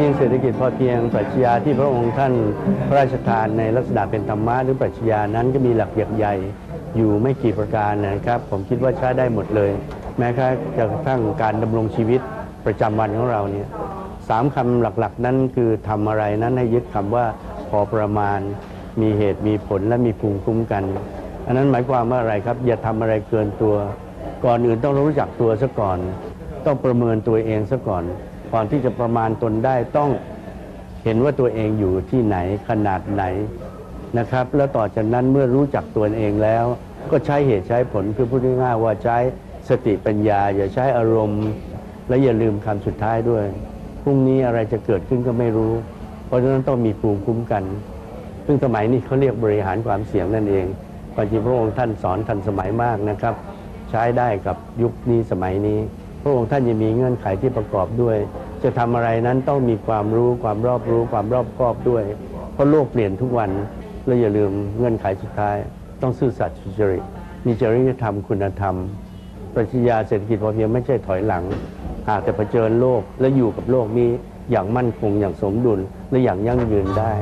ริงเศรษฐกิจพอเพียงปรัชญาที่พระองค์ท่านพระราชทานในลักษณะเป็นธรรมะหรือปรัชญานั้นก็มีหลักใหญ่อยู่ไม่กี่ประการนะครับ ผมคิดว่าใช้ได้หมดเลย แม้กระทั่งการดำรงชีวิตประจำวันของเราเนี่ยสามคำหลักๆ นั้นคือทำอะไรนั้นให้ยึดคำว่าพอประมาณ มีเหตุมีผลและมีภูมิคุ้มกัน อันนั้นหมายความว่าอะไรครับ อย่าทำอะไรเกินตัว ก่อนอื่นต้องรู้จักตัวซะก่อน ต้องประเมินตัวเองซะก่อน ก่อนที่จะประมาณตนได้ต้องเห็นว่าตัวเองอยู่ที่ไหนขนาดไหนนะครับ แล้วต่อจากนั้นเมื่อรู้จักตัวเองแล้ว ก็ใช้เหตุใช้ผลคือพูดง่ายๆว่าใช้สติปัญญา อย่าใช้อารมณ์ และอย่าลืมคำสุดท้ายด้วยพรุ่งนี้อะไรจะเกิดขึ้นก็ไม่รู้ เพราะฉะนั้นต้องมีภูมิคุ้มกัน ซึ่งสมัยนี้เขาเรียกบริหารความเสี่ยงนั่นเองความจริพระองค์ท่านสอนทันสมัยมากนะครับ ใช้ได้กับยุคนี้สมัยนี้ พระองค์ท่านยังมีเงื่อนไขที่ประกอบด้วย จะทำอะไรนั้นต้องมีความรู้ความรอบรู้ความรอบคอบด้วย เพราะโลกเปลี่ยนทุกวันเราอย่าลืมเงื่อนไขสุดท้าย ต้องซื่อสัตย์สุจริตมีจริยธรรมคุณธรรม ปรัชญาเศรษฐกิจพอเพียงไม่ใช่ถอยหลัง หากแต่เผชิญโลกและอยู่กับโลกนี้อย่างมั่นคงอย่างสมดุลและอย่างยั่งยืนได้